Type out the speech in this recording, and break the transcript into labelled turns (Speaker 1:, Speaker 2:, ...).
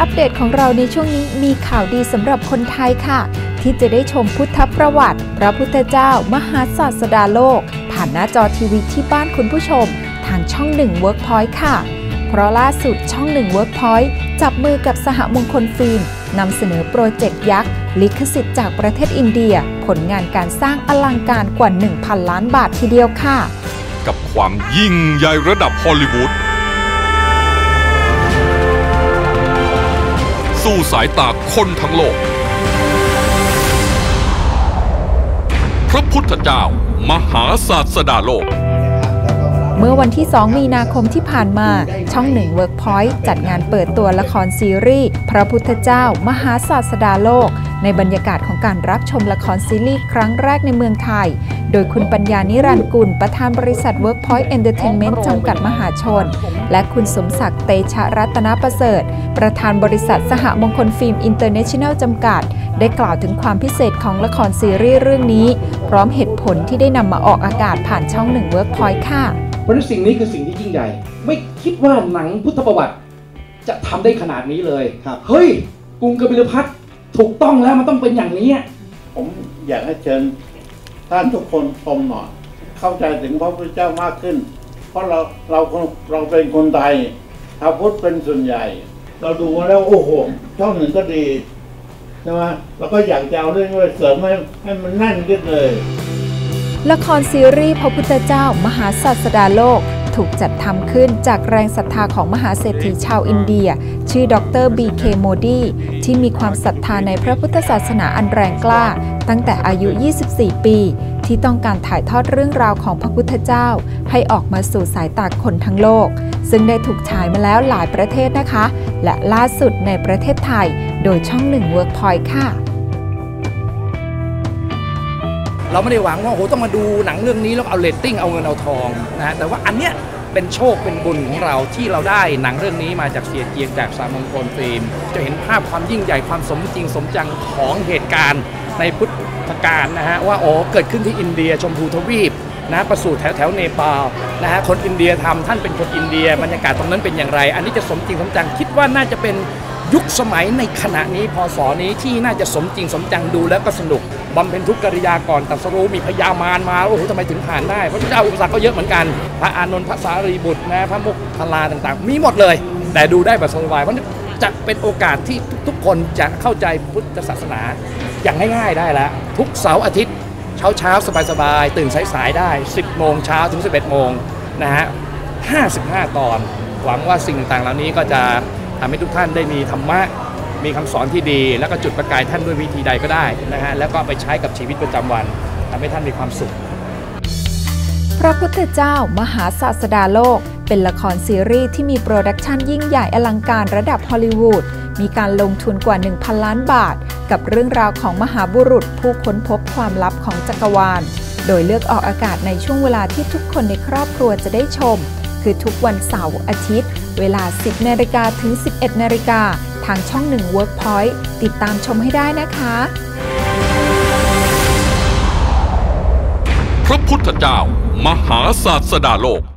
Speaker 1: อัปเดตของเราในช่วงนี้มีข่าวดีสำหรับคนไทยค่ะ ที่จะได้ชมพุทธประวัติ พระพุทธเจ้า มหาศาสดาโลก ผ่านหน้าจอทีวีที่บ้านคุณผู้ชม ทางช่องหนึ่ง Workpoint ค่ะ เพราะล่าสุดช่องหนึ่ง Workpoint จับมือกับสหมงคลฟิล์มนำเสนอโปรเจกต์ยักษ์ ลิขสิทธิ์จากประเทศอินเดีย ผลงานการสร้างอลังการกว่า 1,000 ล้านบาททีเดียวค่ะ
Speaker 2: กับความยิ่งใหญ่ระดับฮอลลีวูด สู่สายตาคนทั้งโลก พระพุทธเจ้ามหาศาสดาโลก
Speaker 1: เมื่อวันที่ 2 มีนาคมที่ผ่านมา ช่องหนึ่ง Workpoint จัดงานเปิดตัวละครซีรีส์ พระพุทธเจ้ามหาศาสดาโลก ในบรรยากาศของการรับชมละครซีรีส์ครั้งแรกในเมืองไทย โดยคุณปัญญานิรันดร์กุล ประธานบริษัท Workpoint Entertainment จำกัดมหาชน และคุณสมศักดิ์เตชะรัตนประเสริฐ ประธานบริษัทสหมงคลฟิล์มอินเตอร์เนชั่นแนลจำกัด ได้กล่าวถึงความพิเศษของละครซีรีส์เรื่องนี้ พร้อมเหตุผลที่ได้นำมาออกอากาศผ่านช่องหนึ่ง Workpoint ค่ะ
Speaker 3: เพราะฉะนั้นสิ่งนี้คือสิ่งที่ยิ่งใหญ่ ไม่คิดว่าหนังพุทธประวัติ จะทำได้ขนาดนี้เลย
Speaker 4: ครับ
Speaker 3: เฮ้ยกรุงกบิลพัท ถูกต้องแล้วมันต้องเป็นอย่างนี้
Speaker 4: ผมอยากให้เชิญท่านทุกคนชมหน่อยเข้าใจถึงพระพุทธเจ้ามากขึ้น เพราะเราเราเราเป็นคนไทยชาวพุทธเป็นส่วนใหญ่ เราดูมาแล้วโอ้โหช่องหนึ่งก็ดีใช่ไหมเราก็อยากจะเอาเรื่องนี้ไปเสริมให้ให้มันแน่นขึ้นเลย
Speaker 1: ละครซีรีส์พระพุทธเจ้า มหาศาสดาโลก ถูกจัดทำขึ้นจากแรงศรัทธาของมหาเศรษฐีชาวอินเดีย ชื่อดรบีเคโมดีที่มีความศรัทธาในพระพุทธศาสนาอันแรงกล้า ตั้งแต่อายุ 24 ปี ที่ต้องการถ่ายทอดเรื่องราวของพระพุทธเจ้า ให้ออกมาสู่สายตาคนทั้งโลก ซึ่งได้ถูกฉายมาแล้วหลายประเทศนะคะ และล่าสุดในประเทศไทย โดยช่องหนึ่ง Workpoint ค่ะ
Speaker 5: เราไม่ได้หวังว่าโอ้โหต้องมาดูหนังเรื่องนี้แล้วเอาเรตติ้งเอาเงินเอาทองนะฮะแต่ว่าอันเนี้ยเป็นโชคเป็นบุญของเราที่เราได้หนังเรื่องนี้มาจากเสียเกียงจากสามมงคลฟิล์มจะเห็นภาพความยิ่งใหญ่ความสมจริงสมจังของเหตุการณ์ในพุทธกาลนะฮะว่าโอ้เกิดขึ้นที่อินเดียชมพูทวีปนะประสูติแถวแถวเนปาลนะฮะคนอินเดียทำท่านเป็นคนอินเดียบรรยากาศตรงนั้นเป็นอย่างไร อันนี้จะสมจริงสมจังคิดว่าน่าจะเป็น ยุคสมัยในขณะนี้พศนี้ที่น่าจะสมจริงสมจังดูแล้วก็สนุกบำเพ็ญทุกกิริยาก่อนตรัสรู้มีพญามารมาโอ้โหทำไมถึงผ่านได้พระพุทธเจ้าอุปสรรคก็เยอะเหมือนกัน พระอานนท์พระสารีบุตรนะพระมุกคลาต่างๆ มีหมดเลย แต่ดูได้แบบสบายๆเพราะฉะนั้นจะเป็นโอกาสที่ทุกๆคนจะเข้าใจพุทธศาสนาอย่างง่ายๆได้แล้วทุกเสาร์อาทิตย์เช้าเช้าๆสบายๆตื่นสายๆได้ 10 โมงเช้าถึง 11 โมงนะฮะ 55 ตอน หวังว่าสิ่งต่างๆเหล่านี้ก็จะ ทำให้ทุกท่านได้มีธรรมะมีคำสอนที่ดี แล้วก็จุดประกายท่านด้วยวิธีใดก็ได้นะฮะแล้วก็ไปใช้กับชีวิตประจำวันทำให้ท่านมีความสุข
Speaker 1: พระพุทธเจ้ามหาศาสดาโลก เป็นละครซีรีส์ที่มีโปรดักชันยิ่งใหญ่อลังการระดับฮอลลีวูดมีการลงทุนกว่า 1,000 ล้านบาท กับเรื่องราวของมหาบุรุษผู้ค้นพบความลับของจักรวาล โดยเลือกออกอากาศในช่วงเวลาที่ทุกคนในครอบครัวจะได้ชม คือทุกวันเสาร์อาทิตย์ เวลา 10นาฬิกาถึง 11นาฬิกาทางช่องหนึ่ง Workpoint ติดตามชมให้ได้นะคะ
Speaker 2: พระพุทธเจ้า มหาศาสดาโลก